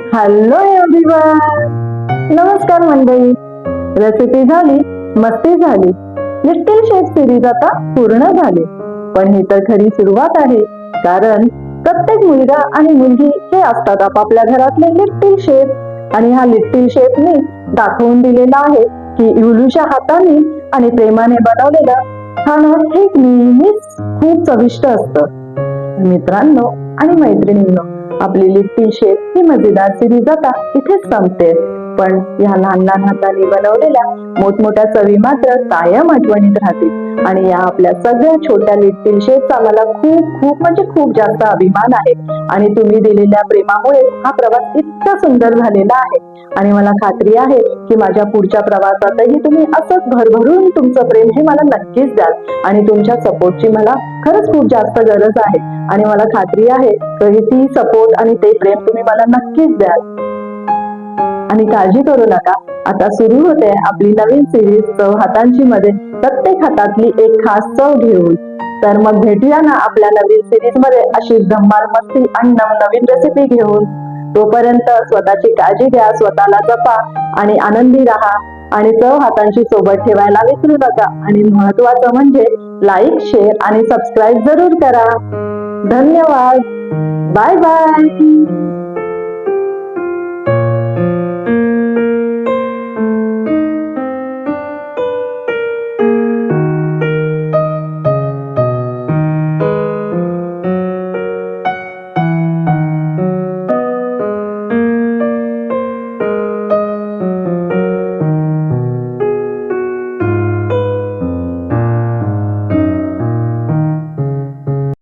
Hello everyone नमस्कार मंडळी. Recipe झाली मस्ती झाली. लिटिल शेफ सिरीज आता पूर्ण झाली. पण ही तर खरी सुरुवात आहे. कारण प्रत्येक मुलगा आणि मुलगी हे असतात आपापल्या घरातले लिटिल शेफ आणि हा लिटिल शेफने दाखवून दिलेला आहे की इवलूच्या हाताने आणि प्रेमाने बनवलेलं खाणं हे नेहमीच खूप चविष्ट असतं. मित्रांनो आणि मैत्रिणींनो आपली लिट्टी शेप ही मजेदार सिरीज आता इथेच संपते. पण ह्या लहान लहान हाताने बनवलेल्या मोठमोठ्या चवी मात्र कायम आठवणीत राहतील. आणि या आपल्या सगळ्या छोट्या लिट्टी शेफचा मला खूप खूप म्हणजे खूप जास्त अभिमान आहे. आणि तुम्ही दिलेल्या प्रेमामुळे हा प्रवास इतका सुंदर झालेला आहे. आणि मला खात्री आहे की माझ्या पुढच्या प्रवासातही तुम्ही असंच भरभरून तुमचं प्रेम हे मला नक्कीच द्याल. आणि तुमच्या सपोर्टची मला खरंच खूप जास्त गरज आहे. आणि मला खात्री आहे की ती सपोर्ट आणि ते प्रेम तुम्ही मला नक्कीच द्याल. आणि काळजी करू नका. आता सुरू होते आपली नवीन सिरीज चव हातांची मध्ये प्रत्येक हातातली एक खास चव घेऊन. तर मग भेटूया ना आपल्या नवीन सिरीजमध्ये अशी धम्माल मस्ती आणि नवनवीन रेसिपी घेऊन. तोपर्यंत स्वतःची काळजी घ्या स्वतःला जपा आणि आनंदी राहा. आणि चव हातांची सोबत ठेवायला विसरू नका. आणि महत्वाचं म्हणजे लाईक शेअर आणि सबस्क्राईब जरूर करा. धन्यवाद. Bye bye